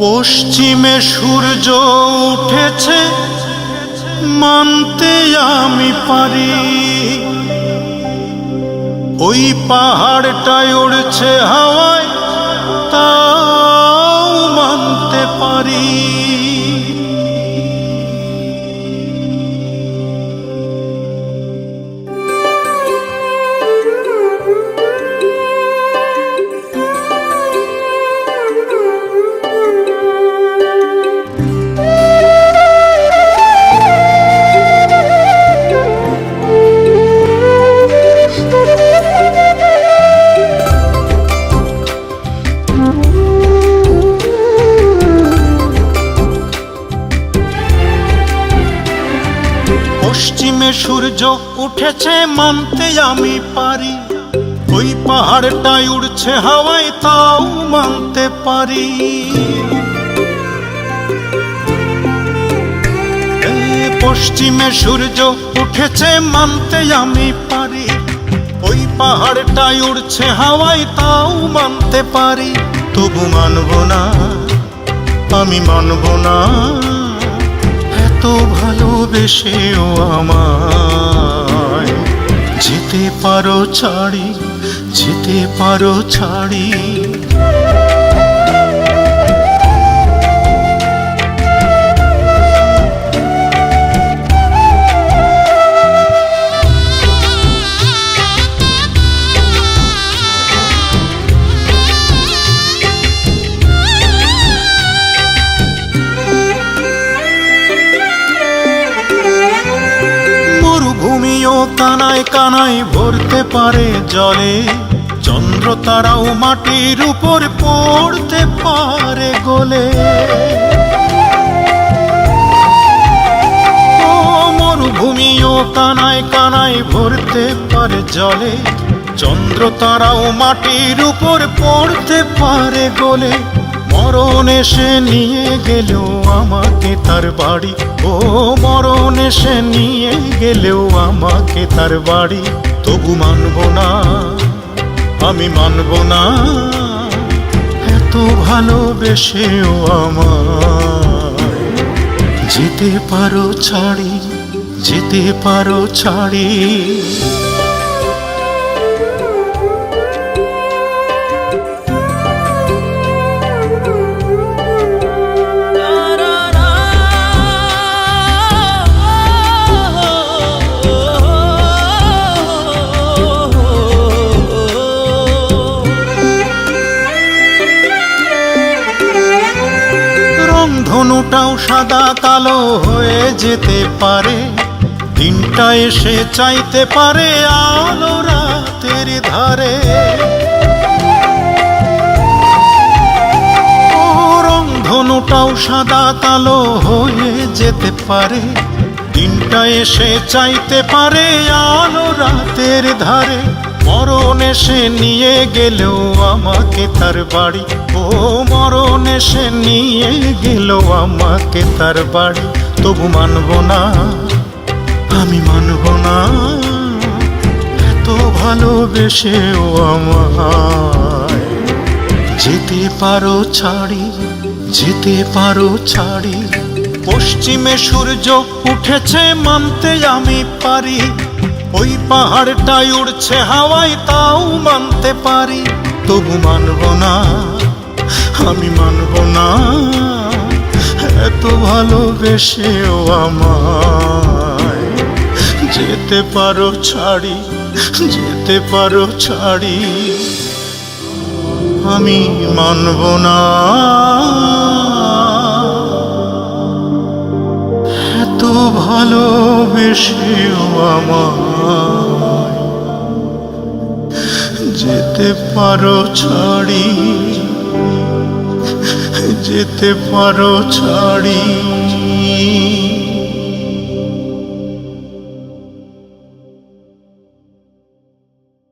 পশ্চিমে সূর্য উঠেছে মানতে আমি পারি। ওই পাহাড়টায় উড়ছে হাওয়ায় তাও মানতে পারি। সূর্য উঠেছে মানতে আমি পারি। ওই পাহাড়টায় উড়ছে হাওয়ায় তাও মানতে পারি। পশ্চিমে সূর্য উঠেছে মানতে আমি পারি। ওই পাহাড়টায় উড়ছে হাওয়ায় তাও মানতে পারি। তবু মানব না, আমি মানব না। এত ভালোবেসেও আমায়। যেতে পারো ছাড়ি যেতে পারো ছাড়ি। কানায় কানায় ভরতে পারে জলে। চন্দ্র তারাও মাটির উপর পড়তে পারে গলে। ও কানায় কানায় ভরতে পারে জলে। চন্দ্র তারাও মাটির উপর পড়তে পারে গলে। মরণ এসে নিয়ে গেলেও আমাকে তার বাড়ি। ও, মরণ এসে নিয়ে গেলেও আমাকে তার বাড়ি। তবু মানব না, আমি মানব না। এত ভালোবেসেও আমার যেতে পারো ছাড়ি, যেতে পারো ছাড়ি। রংধনুটাও সাদা কালো হয়ে যেতে পারে। দিনটা এসে চাইতে পারে আলো রাতের ধারে। ও রংধনুটাও সাদা কালো হয়ে যেতে পারে। দিনটা এসে চাইতে পারে আলো রাতের ধারে। মরণ এসে নিয়ে গেলেও আমাকে তার বাড়ি। ও, মরণ এসে নিয়ে গেলেও আমাকে তার বাড়ি। তবু মানব না, আমি মানব না। এত ভালোবেসেও আমায় যেতে পারো ছাড়ি, যেতে পারো ছাড়ি। পশ্চিমে সূর্য উঠেছে মানতে আমি পারি। ওই পাহাড়টায় উড়ছে হাওয়ায়, তাও মানতে পারি, তবু মানব না, আমি মানব না। এত ভালোবেসেও আমায় যেতে পারো, ছাড়ি, যেতে পারো, ছাড়ি, আমি মানব না। ভালোবেসেও আমায় যেতে পারো ছাড়ি যেতে পারো ছাড়ি।